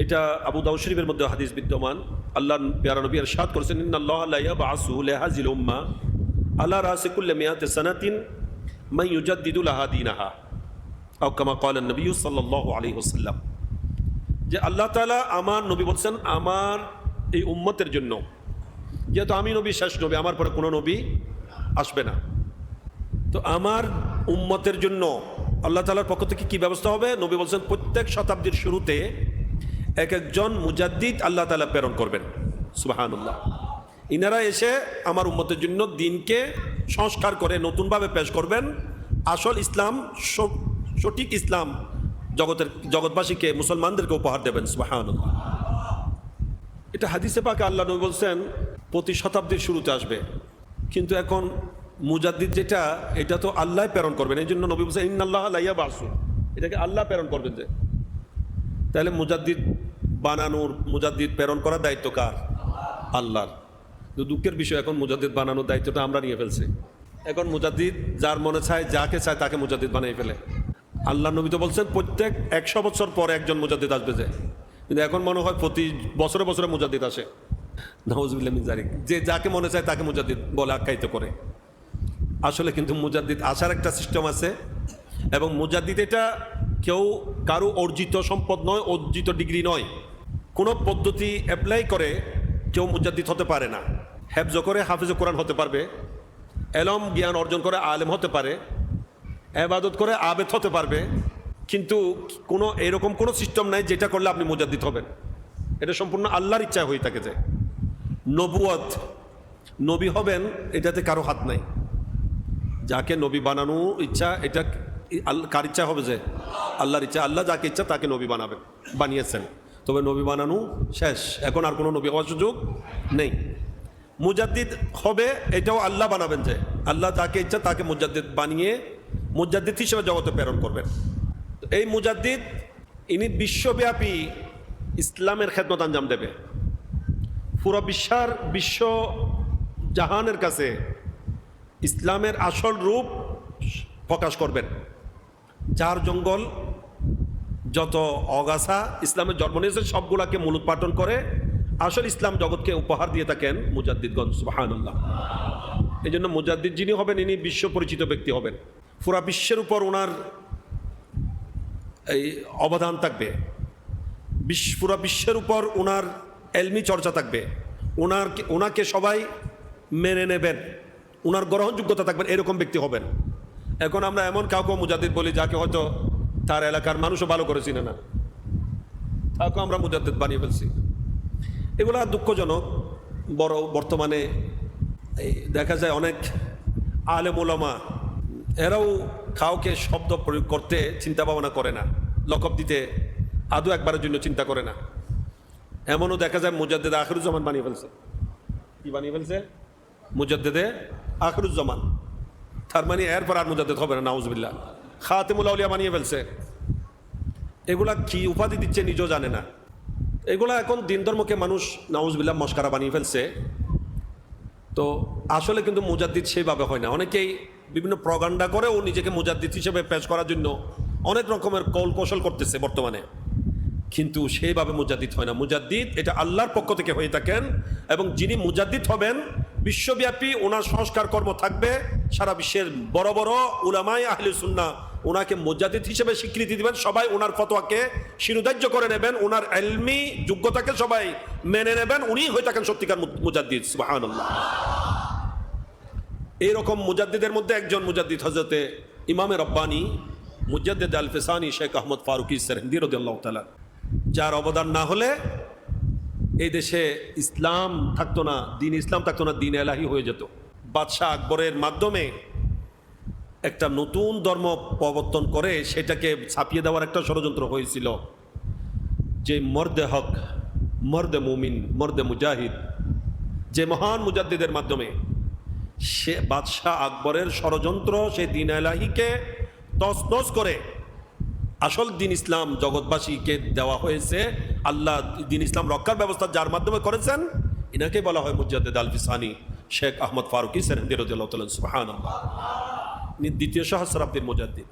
এটা আবু দাউদ শরীফের মধ্যে হাদিস বিদ্যমান। আল্লাহ পেয়ারা নবী সাদ করেছেন, ইন্নাল্লাহ আল্লাহ বাসু লেহাজিল উম্মা আল্লাহ রাসিকুল্লে মিয়াতে সানাতিন মাই ইউজাদ্দিদুল আহাদিনাহা আও কামা কলেন নবী সাল্লাহ আলী হোসাল্লাম যে আল্লাহ তালা আমার নবী বলছেন, আমার এই উম্মতের জন্য। যেহেতু আমি নবী শেষ নবী, আমার পরে কোনো নবী আসবে না। তো আমার উম্মতের জন্য আল্লাহ তালার পক্ষ থেকে কি ব্যবস্থা হবে? নবী বলছেন, প্রত্যেক শতাব্দীর শুরুতে এক একজন মুজাদ্দিদ আল্লাহ তালা প্রেরণ করবেন। সুবাহানুল্লাহ। ইনারা এসে আমার উম্মতের জন্য দিনকে সংস্কার করে নতুনভাবে পেশ করবেন। আসল ইসলাম সঠিক ইসলাম জগতের, জগৎবাসীকে, মুসলমানদেরকে উপহার দেবেন, সুবাহানুল্লাহ। এটা হাদিসে পাকে আল্লাহ নবী বলছেন, প্রতি শতাব্দীর শুরুতে আসবে। কিন্তু এখন মুজাদ্দিদ যেটা, এটা তো আল্লাহ প্রেরণ করবেন। এই জন্য নবী বলছেন, ইন্নাল্লাহ লাইয়া বাসু এটাকে আল্লাহ প্রেরণ করবেন যে তাহলে মুজাদ্দিদ বানানোর, মুজাদ্দিদ প্রেরণ করার দায়িত্ব কার? আল্লাহর। দুঃখের বিষয়, এখন মুজাদ্দিদ বানানোর দায়িত্বটা আমরা নিয়ে ফেলছি। এখন মুজাদ্দিদ যার মনে চায়, যাকে চায়, তাকে মুজাদ্দিদ বানিয়ে ফেলে। আল্লাহ নবী তো বলছেন, প্রত্যেক একশো বছর পরে একজন মুজাদ্দিদ আসবে যে। কিন্তু এখন মনে হয় প্রতি বছরে বছরে মুজাদ্দিদ আসে। নওয়াজবিল্লাহ মিজারিক যে যাকে মনে চায়, তাকে মুজাদ্দিদ বলে আখ্যায়িত করে। আসলে কিন্তু মুজাদ্দিদ আসার একটা সিস্টেম আছে, এবং মুজাদ্দিদ এটা কেউ কারও অর্জিত সম্পদ নয়, অর্জিত ডিগ্রি নয়। কোনো পদ্ধতি অ্যাপ্লাই করে কেউ মুজাদ্দিদ হতে পারে না। হেফজ করে, হাফিজ কোরআন হতে পারবে। এলম, জ্ঞান অর্জন করে, আলেম হতে পারে। এবাদত করে, আবেদ হতে পারবে। কিন্তু কোনো, এরকম কোনো সিস্টেম নাই যেটা করলে আপনি মুজাদ্দিদ হবেন। এটা সম্পূর্ণ আল্লাহর ইচ্ছা হয়ে থাকে যে। নবুয়ত নবী হবেন এটাতে কারও হাত নাই। যাকে নবী বানানো ইচ্ছা, এটা আল- কার ইচ্ছা হবে যে? আল্লাহর ইচ্ছা, আল্লাহ যাকে ইচ্ছা তাকে নবী বানাবেন বানিয়েছেন। তবে নবী বানানো শেষ। এখন আর কোনো নবী হওয়ার সুযোগ নেই। মুজাদ্দিদ হবে, এটাও আল্লাহ বানাবেন যে। আল্লাহ যাকে ইচ্ছা তাকে মুজাদ্দিদ বানিয়ে মুজাদ্দিদ হিসেবে জগতে প্রেরণ করবেন। এই মুজাদ্দিদ, ইনি বিশ্বব্যাপী ইসলামের খেদমত আঞ্জাম দেবে। পুরো বিশ্বার বিশ্ব জাহানের কাছে ইসলামের আসল রূপ প্রকাশ করবেন। যার জঙ্গল, যত অগাছা, ইসলামের জন্ম নিয়েছে, সবগুলাকে মূলোৎপাটন করে, আসল ইসলাম জগৎকে উপহার দিয়ে থাকেন মুজাদ্দিদগঞ্জ, সুবাহানুল্লাহ। এই জন্য মুজাদ্দিদ যিনি হবেন, ইনি বিশ্ব পরিচিত ব্যক্তি হবেন। পুরা বিশ্বের উপর ওনার এই অবদান থাকবে। বিশ্ব পুরা বিশ্বের উপর ওনার এলমি চর্চা থাকবে। ওনার ওনাকে সবাই মেনে নেবেন। ওনার গ্রহণযোগ্যতা থাকবেন, এরকম ব্যক্তি হবেন। এখন আমরা এমন কাউকে মুজাদ্দিদ বলি যাকে হয়তো তার এলাকার মানুষও ভালো করে চিনে না। তাকে আমরা মুজাদ্দিদ বানিয়ে ফেলছি। এগুলো দুঃখজনক। বড় বর্তমানে এই দেখা যায় অনেক আলেম ওলামা এরাও কাউকে শব্দ প্রয়োগ করতে চিন্তা ভাবনা করে না লকব দিতে আদৌ একবারের জন্য চিন্তা করে না। এমনও দেখা যায় মুজাদ্দেদে আখরুজ্জামান বানিয়ে ফেলছে। কি বানিয়ে ফেলছে? মুজাদ্দেদে আখরুজ্জামান। তার মানে এরপর আর মুজাদ্দেদ হবে না নাউজবিল্লা খাতেমুল আউলিয়া বানিয়ে ফেলছে। এগুলা কি উপাধি দিচ্ছে নিজেও জানে না। এগুলা এখন দিন ধর্মকে মানুষ নাউজবিল্লা মস্কারা বানিয়ে ফেলছে। তো আসলে কিন্তু মুজাদ্দিদ সেইভাবে হয় না। অনেকেই বিভিন্ন প্রগান্ডা করেও নিজেকে মুজাদ্দিদ হিসেবে পেশ করার জন্য অনেক রকমের কৌল কৌশল করতেছে বর্তমানে। কিন্তু সেইভাবে মুজাদ্দিদ হয় না। মুজাদ্দিদ এটা আল্লাহর পক্ষ থেকে হয়ে থাকেন এবং যিনি মুজাদ্দিদ হবেন বিশ্বব্যাপী ওনার সংস্কার কর্ম থাকবে, সারা বিশ্বের বড় বড় উলামাই আহলে সুন্না ওনাকে মুজাদ্দিদ হিসেবে স্বীকৃতি দিবেন, সবাই ওনার ফতোয়াকে শিরোধার্য করে নেবেন, ওনার এলমি যোগ্যতাকে সবাই মেনে নেবেন উনি হয়ে থাকেন সত্যিকার মুজাদ্দিদ, সুবহানাল্লাহ। এইরকম মুজাদ্দিদের মধ্যে একজন মুজাদ্দিদ হজরতে ইমামে রব্বানি, মুজাদ্দিদ আল ফিসানি শেখ আহমদ ফারুকি সেরহিন্দি রদিয়াল্লাহ তালা যার অবদান না হলে এই দেশে ইসলাম থাকতো না, দিন ইসলাম থাকতো না, দিন এলাহি হয়ে যেত। বাদশাহ আকবরের মাধ্যমে একটা নতুন ধর্ম প্রবর্তন করে, সেটাকে ছাপিয়ে দেওয়ার একটা ষড়যন্ত্র হয়েছিল। যে মর্দে হক, মর্দে মুমিন, মর্দে মুজাহিদ, যে মহান মুজাদ্দিদের মাধ্যমে সে বাদশাহ আকবরের ষড়যন্ত্র, সে দিন এলাহিকে তসনস করে আসল দিন ইসলাম জগৎবাসীকে দেওয়া হয়েছে। আল্লাহ দিন ইসলাম রক্ষার ব্যবস্থা যার মাধ্যমে করেছেন ইনাকে বলা হয় মুজাদ্দেদ আল ফিসানি শেখ আহমদ ফারুকি সেরেন্দির সুবাহান দ্বিতীয় সহস্রাব্দীর মুজাদ্দিদ।